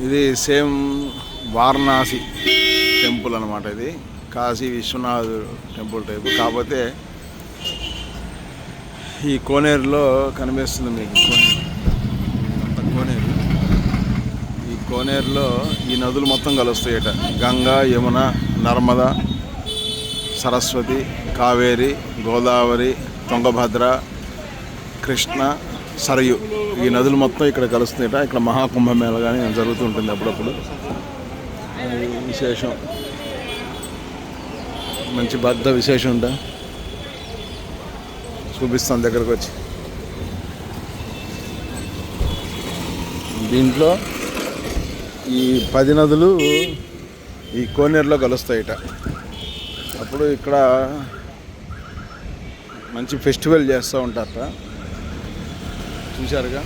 ఇది same Varanasi temple అనమాట ఇది. Kashi Vishwanath temple type. కాకపోతే ఈ కోనేరులో కనిపిస్తుంది మీకు కోనేరు. కోనేరు. ఈ కోనేరులో ఈ నదులు మొత్తం కలుస్తాయట. గంగా యమున నర్మద సరస్వతి కావేరి గోదావరి తుంగభద్ర కృష్ణ సరయు. ఈ నదులు మొత్తం ఇక్కడ కలుస్తాయట ఇక్కడ మహాకుంభమేళ కానీ జరుగుతుంటుంది అప్పుడప్పుడు. విశేషం. మంచి బద్ద విశేషం ఉంటా. చూపిస్తాను దగ్గరకు వచ్చి. దీంట్లో ఈ పది నదులు ఈ కోనేరులో కలుస్తాయిట. అప్పుడు ఇక్కడ మంచి ఫెస్టివల్ చేస్తూ ఉంటారట. చూశారుగా.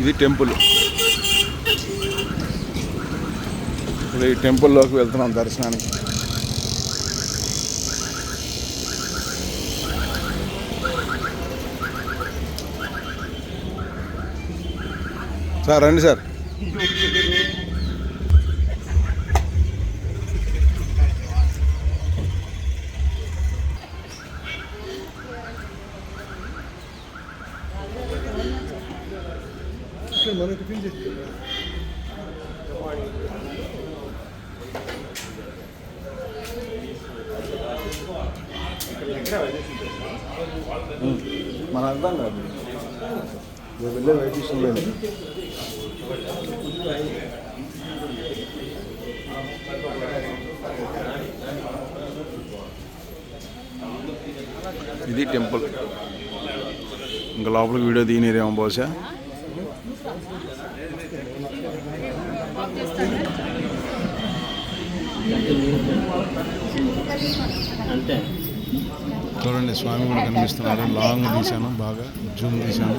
ఇది. టెంపుల్. ఇప్పుడు ఈ టెంపుల్లోకి వెళ్తున్నాం దర్శనానికి. సార్ రండి సార్. మన అర్థం కాదు ఇక వెళ్ళే వెయిటింగ్ లేదు ఇది టెంపుల్. ఇంకా లోపలికి వీడియో తీయనిరేమో బహుశా. అంతే. చూడండి స్వామి కూడా కనిపిస్తున్నారు. లాంగ్ తీశాను బాగా జూమ్ తీశాను.